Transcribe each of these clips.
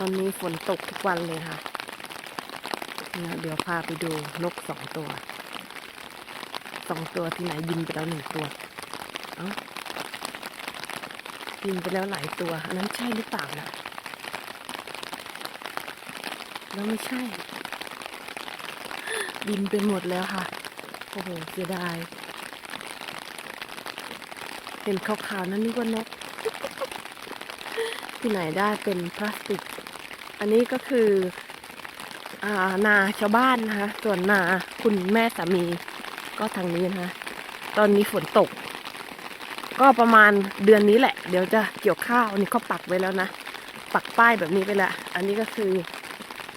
ตอนนี้ฝนตกทุกวันเลยค่ะ เดี๋ยวพาไปดูนกสองตัว สองตัวที่ไหนบินไปแล้วหนึ่งตัว เอ้าบินไปแล้วหลายตัว อันนั้นใช่หรือเปล่านะแล้วไม่ใช่ บินไปหมดแล้วค่ะ โอ้โห เสียดาย เห็นขาวๆนั้นนึกว่านกที่ไหนได้เป็นพลาสติก อันนี้ก็คืออานาชาวบ้านนะคะ ส่วนนาคุณแม่สามีก็ทางนี้นะคะตอนนี้ฝนตก ก็ประมาณเดือนนี้แหละ เดี๋ยวจะเกี่ยวข้าวอันนี้เขาปักไว้แล้วนะ ปักป้ายแบบนี้ไปล้วอันนี้ก็คือ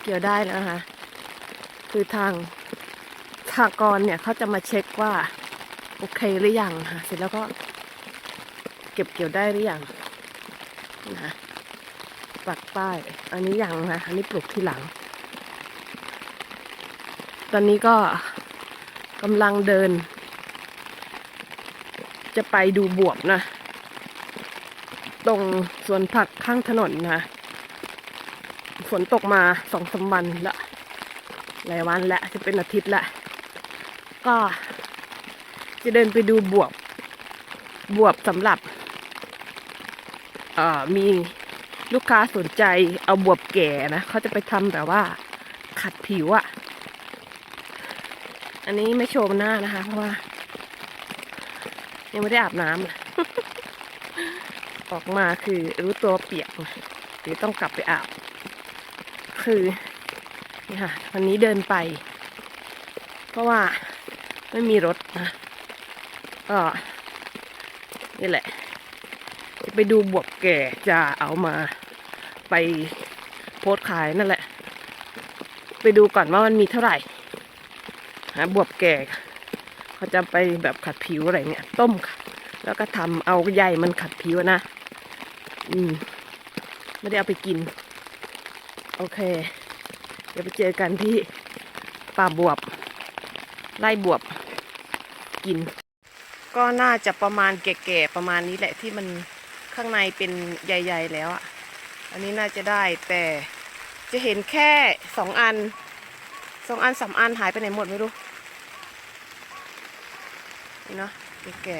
เกี่ยวได้แล้วนะคะ คือทางทากรเนี่ยเขาจะมาเช็คว่า โอเคหรือยังค่ะ เสร็จแล้วก็ เก็บเกี่ยวได้หรือยังนะ ปักป้าย อันนี้ยังนะอันนี้ปลูกทีหลัง ตอนนี้ก็กำลังเดิน จะไปดูบวบนะ ตรงสวนผักข้างถนนนะฝนตกมาสองสามวันละหลายวันละจะเป็นอาทิตย์ละก็จะเดินไปดูบวบบวบสำหรับมี ลูกค้าสนใจเอาบวบแก่นะเขาจะไปทำแบบว่าขัดผิวอะ่ะ อันนี้ไม่โชว์หน้านะคะ เพราะว่า ยังไม่ได้อาบน้ำเลยออกมาคือรู้ตัวเปียกเดี๋ยวต้องกลับไปอาบ คือนี่ค่ะวันนี้เดินไป เพราะว่าไม่มีรถนะก็นี่แหละ จะไปดูบวบแก่จะเอามาไปโพสต์ขายนั่นแหละ ไปดูก่อนว่ามันมีเท่าไหร่หาบวบแก่เขาจะไปแบบขัดผิวอะไรเงี้ยต้มค่ะ แล้วก็ทำเอาใยมันขัดผิวนะ อืม ไม่ได้เอาไปกิน โอเค เดี๋ยวไปเจอกันที่ป่าบวบ ไล่บวบกิน ก็น่าจะประมาณแก่ๆประมาณนี้แหละที่มัน ข้างในเป็นใหญ่ๆแล้วอะ อันนี้น่าจะได้แต่จะเห็นแค่สองอันสองอันสามอันหายไปไหนหมดไม่รู้ นี่เนาะแก่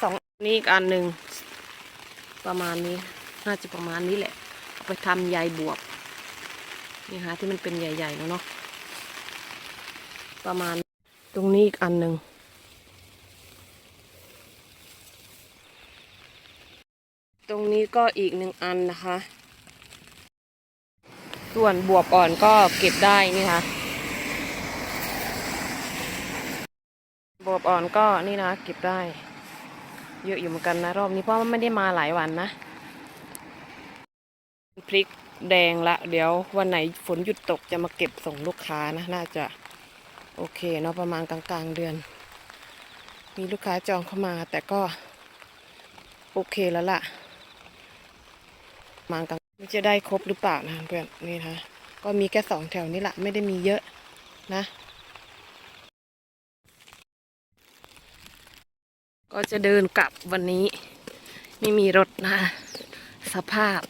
สองนี้อีกอันหนึ่งประมาณนี้ น่าจะประมาณนี้แหละเอาไปทำใยบวบนี่ฮะที่มันเป็นใหญ่ๆแล้วเนาะประมาณตรงนี้อีกอันหนึ่ง ตรงนี้ก็อีกหนึ่งอันนะคะ ส่วนบวบอ่อนก็เก็บได้นี่ค่ะ บวบอ่อนก็นี่นะเก็บได้ เยอะอยู่เหมือนกันนะ รอบนี้เพราะว่าไม่ได้มาหลายวันนะ พริกแดงละ เดี๋ยววันไหนฝนหยุดตกจะมาเก็บส่งลูกค้านะ น่าจะโอเคเนาะประมาณกลางๆเดือน มีลูกค้าจองเข้ามาแต่ก็โอเคแล้วล่ะ มากันจะได้ครบหรือเปล่านะเพื่อนนี่นะก็มีแค่สองแถวนี้แหละไม่ได้มีเยอะนะ ก็จะเดินกลับวันนี้ ไม่มีรถนะ สภาพ